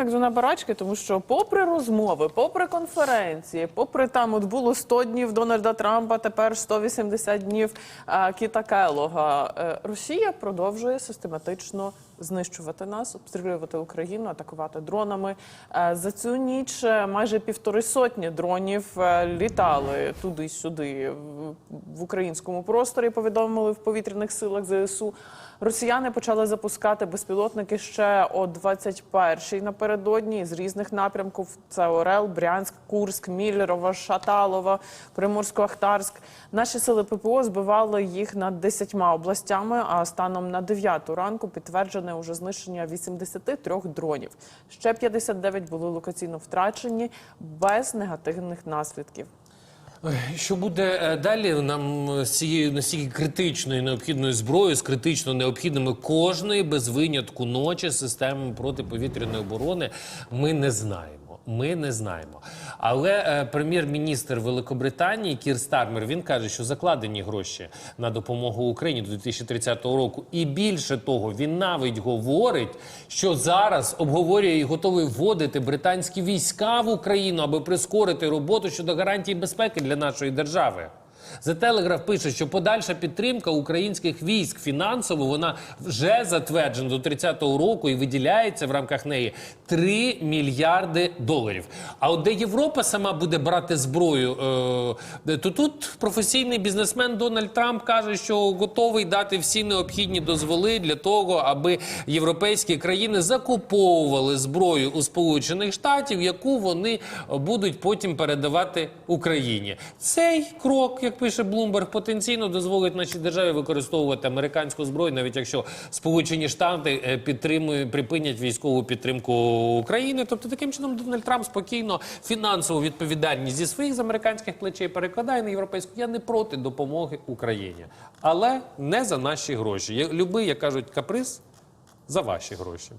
Як зона барачки, тому що попри розмови, попри конференції, попри там от було 100 днів Дональда Трампа, тепер 180 днів а, Кіта Келога, е, Росія продовжує систематично знищувати нас, обстрілювати Україну, атакувати дронами. Е, За цю ніч е, майже півтори сотні дронів е, літали туди-сюди в- українському просторі. Повідомили в повітряних силах ЗСУ. Росіяни почали запускати безпілотники ще о 21-й напередодні з різних напрямків. Це Орел, Брянськ, Курськ, Міллерова, Шаталова, Приморсько-Ахтарськ. Наші сили ППО збивали їх над 10 областями. А станом на 9 ранку підтверджене уже знищення 83 дронів. Ще 59 були локаційно втрачені без негативних наслідків. Що буде е, далі нам е, з цією настільки критичною необхідною зброєю, з критично необхідними кожної без винятку ночі системи протиповітряної оборони, ми не знаємо. Ми не знаємо. Але е, прем'єр-міністр Великобританії Кір Стармер він каже, що закладені гроші на допомогу Україні до 2030 року. І більше того, він навіть говорить, що зараз обговорює і готовий вводити британські війська в Україну, аби прискорити роботу щодо гарантій безпеки для нашої держави. The Telegraph пише, що подальша підтримка українських військ фінансово вона вже затверджена до 30-го року і виділяється в рамках неї 3 мільярди доларів. А от де Європа сама буде брати зброю, е, то тут професійний бізнесмен Дональд Трамп каже, що готовий дати всі необхідні дозволи для того, аби європейські країни закуповували зброю у Сполучених Штатів, яку вони будуть потім передавати Україні. Цей крок, як пише Блумберг, потенційно дозволить нашій державі використовувати американську зброю, навіть якщо Сполучені Штати е, підтримують припинять військову підтримку України. Тобто, таким чином Дональд Трамп спокійно фінансову відповідальність зі своїх з американських плечей перекладає на європейську. Я не проти допомоги Україні, але не за наші гроші. Любий, як кажуть, каприз за ваші гроші.